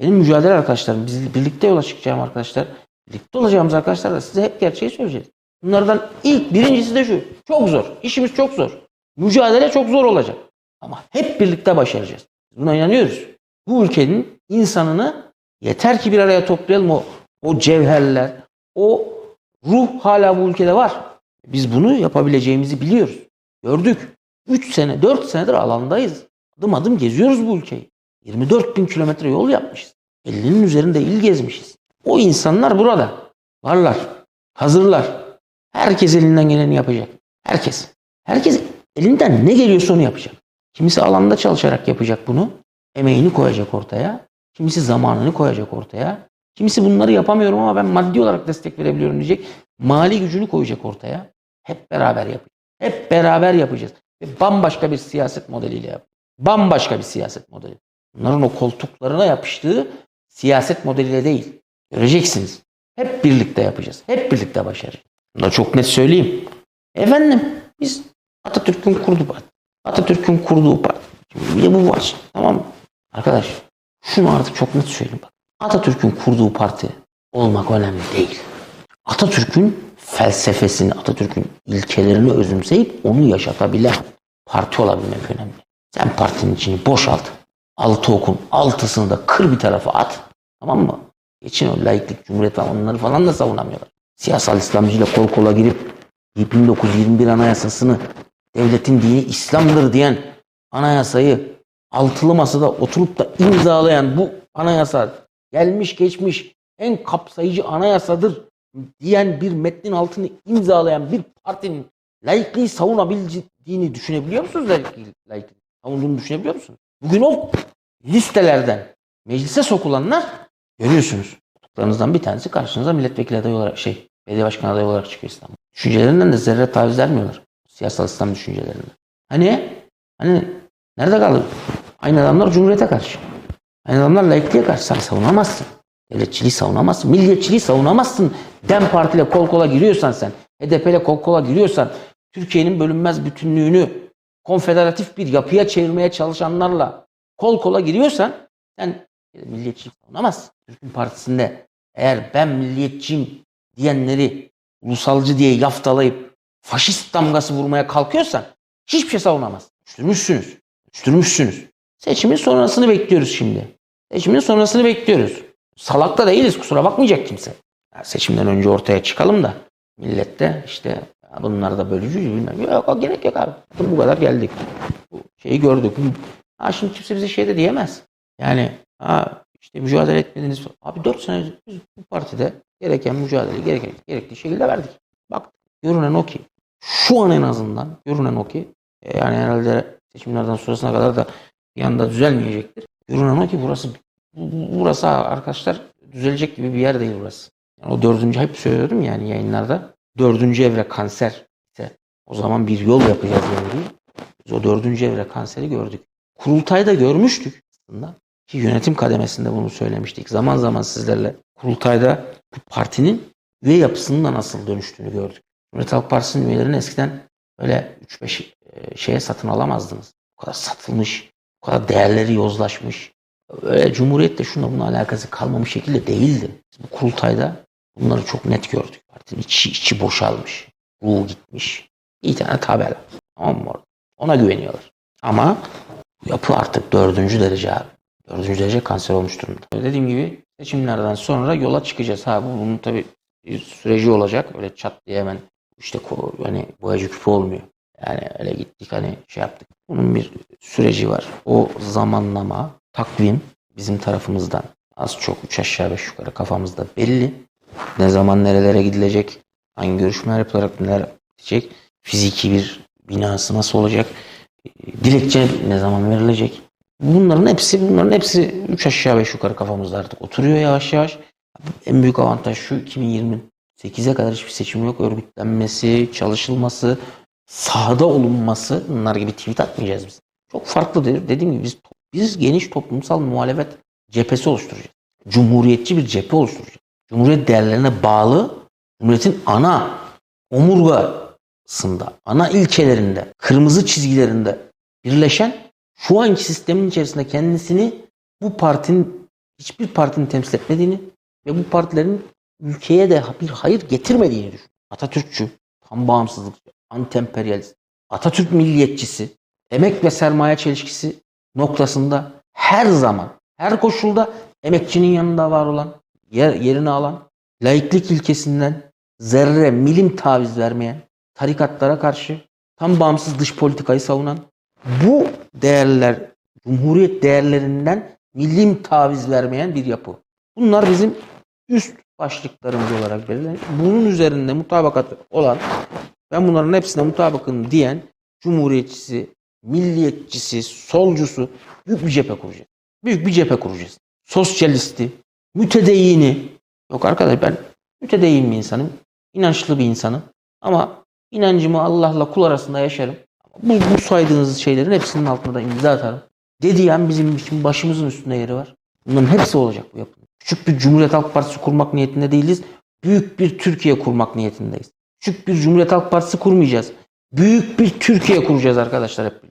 Benim mücadele arkadaşlarım, biz birlikte yola çıkacağım arkadaşlar. Birlikte olacağımız arkadaşlar da size hep gerçeği söyleyeceğiz. Bunlardan ilk birincisi de şu. Çok zor. İşimiz çok zor. Mücadele çok zor olacak. Ama hep birlikte başaracağız. Buna inanıyoruz. Bu ülkenin insanını yeter ki bir araya toplayalım o, o cevherler, o ruh hala bu ülkede var. Biz bunu yapabileceğimizi biliyoruz. Gördük. 3 sene, 4 senedir alandayız. Adım adım geziyoruz bu ülkeyi. 24 bin kilometre yol yapmışız. 50'nin üzerinde il gezmişiz. O insanlar burada. Varlar. Hazırlar. Herkes elinden geleni yapacak. Herkes. Herkes elinden ne geliyorsa onu yapacak. Kimisi alanda çalışarak yapacak bunu. Emeğini koyacak ortaya. Kimisi zamanını koyacak ortaya. Kimisi bunları yapamıyorum ama ben maddi olarak destek verebiliyorum diyecek. Mali gücünü koyacak ortaya. Hep beraber yapacağız. Hep beraber yapacağız. Ve bambaşka bir siyaset modeliyle yap. Bambaşka bir siyaset modeli. Bunların o koltuklarına yapıştığı siyaset modeliyle değil. Göreceksiniz. Hep birlikte yapacağız. Hep birlikte başaracağız. Bunu çok net söyleyeyim. Efendim biz Atatürk'ün kurduğu parti. Atatürk'ün kurduğu parti. Bir bu var. Tamam mı? Arkadaş şunu artık çok net söyleyeyim bak. Atatürk'ün kurduğu parti olmak önemli değil. Atatürk'ün felsefesini, Atatürk'ün ilkelerini özümseyip onu yaşatabilen parti olabilmek önemli. Sen partinin içini boşalt. Altı okun altısını da kır bir tarafa at. Tamam mı? Geçin o laiklik, cumhuriyet falan onları falan da savunamıyorlar. Siyasal İslamcıyla kol kola girip 1921 anayasasını devletin dini İslam'dır diyen anayasayı altılı masada oturup da imzalayan bu anayasa gelmiş geçmiş en kapsayıcı anayasadır diyen bir metnin altını imzalayan bir partinin laikliği savunabildiğini düşünebiliyor musunuz? Laikliği, laikliği savunduğunu düşünebiliyor musunuz? Bugün o listelerden meclise sokulanlar görüyorsunuz. Tutuklarınızdan bir tanesi karşınıza milletvekili adayı olarak şey belediye başkanı adayı olarak çıkıyor İstanbul. Düşüncelerinden de zerre taviz vermiyorlar. Siyasal İslam düşüncelerinden. Hani hani nerede kaldı? Aynı adamlar Cumhuriyete karşı. Aynı adamlar laikliğe karşı. Sen savunamazsın. Devletçiliği savunamazsın. Milliyetçiliği savunamazsın. Dem Parti ile kol kola giriyorsan sen. HDP ile kol kola giriyorsan. Türkiye'nin bölünmez bütünlüğünü konfederatif bir yapıya çevirmeye çalışanlarla kol kola giriyorsan sen milliyetçilik savunamazsın. Türk'ün partisinde eğer ben milliyetçiyim diyenleri ulusalcı diye yaftalayıp faşist damgası vurmaya kalkıyorsan hiçbir şey savunamazsın. Düşürmüşsünüz. Düşürmüşsünüz. Seçimin sonrasını bekliyoruz şimdi. Seçimin sonrasını bekliyoruz. Salak da değiliz kusura bakmayacak kimse. Ya seçimden önce ortaya çıkalım da millette işte bunlar da bölücü bilmem. Yok o gerek yok abi. Bu kadar geldik. Bu şeyi gördük. Ha şimdi kimse bize şey de diyemez. Yani ha işte mücadele etmediniz. Abi 4 sene biz bu partide gereken mücadeleyi gereken, gerektiği şekilde verdik. Bak görünen o ki şu an en azından görünen o ki e, yani herhalde seçimlerden sonrasına kadar da bir anda düzelmeyecektir. Görünen o ki burası bu- burası arkadaşlar düzelecek gibi bir yer değil burası. Yani o dördüncü hep söylüyordum yani yayınlarda. Dördüncü evre kanser ise o zaman bir yol yapacağız yani. Biz o dördüncü evre kanseri gördük. Kurultayda görmüştük aslında. Ki yönetim kademesinde bunu söylemiştik. Zaman zaman sizlerle kurultayda bu partinin üye yapısının da nasıl dönüştüğünü gördük. Cumhuriyet Halk Partisi'nin üyelerini eskiden öyle 3-5 e, şeye satın alamazdınız. Bu kadar satılmış, bu kadar değerleri yozlaşmış. Öyle Cumhuriyet'le şununla bunun alakası kalmamış şekilde değildi. Biz bu kurultayda bunları çok net gördük. Partinin içi, içi boşalmış. Ruhu gitmiş. Bir tane tabela. Tamam mı? Ona güveniyorlar. Ama yapı artık dördüncü derece abi. Dördüncü derece kanser olmuş durumda. Dediğim gibi seçimlerden sonra yola çıkacağız. Ha bu bunun tabii bir süreci olacak. Öyle çat diye hemen işte hani boyacı küpü olmuyor. Yani öyle gittik hani şey yaptık. Bunun bir süreci var. O zamanlama, takvim bizim tarafımızdan az çok üç aşağı beş yukarı kafamızda belli. Ne zaman nerelere gidilecek, hangi görüşmeler yapılarak neler bitecek, fiziki bir binası nasıl olacak, dilekçe ne zaman verilecek. Bunların hepsi bunların hepsi üç aşağı beş yukarı kafamızda artık oturuyor yavaş yavaş. En büyük avantaj şu 2028'e kadar hiçbir seçim yok. Örgütlenmesi, çalışılması, sahada olunması bunlar gibi tweet atmayacağız biz. Çok farklıdır. Dediğim gibi biz, biz geniş toplumsal muhalefet cephesi oluşturacağız. Cumhuriyetçi bir cephe oluşturacağız. Cumhuriyet değerlerine bağlı, Cumhuriyet'in ana omurgasında, ana ilkelerinde, kırmızı çizgilerinde birleşen şu anki sistemin içerisinde kendisini bu partinin hiçbir partinin temsil etmediğini ve bu partilerin ülkeye de bir hayır getirmediğini düşün. Atatürkçü, tam bağımsızlıkçı, anti-emperyalist, Atatürk milliyetçisi, emek ve sermaye çelişkisi noktasında her zaman, her koşulda emekçinin yanında var olan, yer, yerini alan, laiklik ilkesinden zerre milim taviz vermeyen, tarikatlara karşı tam bağımsız dış politikayı savunan, bu değerler, cumhuriyet değerlerinden milim taviz vermeyen bir yapı. Bunlar bizim üst başlıklarımız olarak belirlenen, bunun üzerinde mutabakat olan, ben bunların hepsine mutabakım diyen cumhuriyetçisi, milliyetçisi, solcusu büyük bir cephe kuracağız. Büyük bir cephe kuracağız. Sosyalisti, mütedeyyini. Yok arkadaş ben mütedeyyin bir insanım. inançlı bir insanım. Ama inancımı Allah'la kul arasında yaşarım. Bu, bu saydığınız şeylerin hepsinin altına da imza atarım. Dediyen bizim için başımızın üstünde yeri var. Bunların hepsi olacak bu yapının. Küçük bir Cumhuriyet Halk Partisi kurmak niyetinde değiliz. Büyük bir Türkiye kurmak niyetindeyiz. Küçük bir Cumhuriyet Halk Partisi kurmayacağız. Büyük bir Türkiye kuracağız arkadaşlar hep birlikte.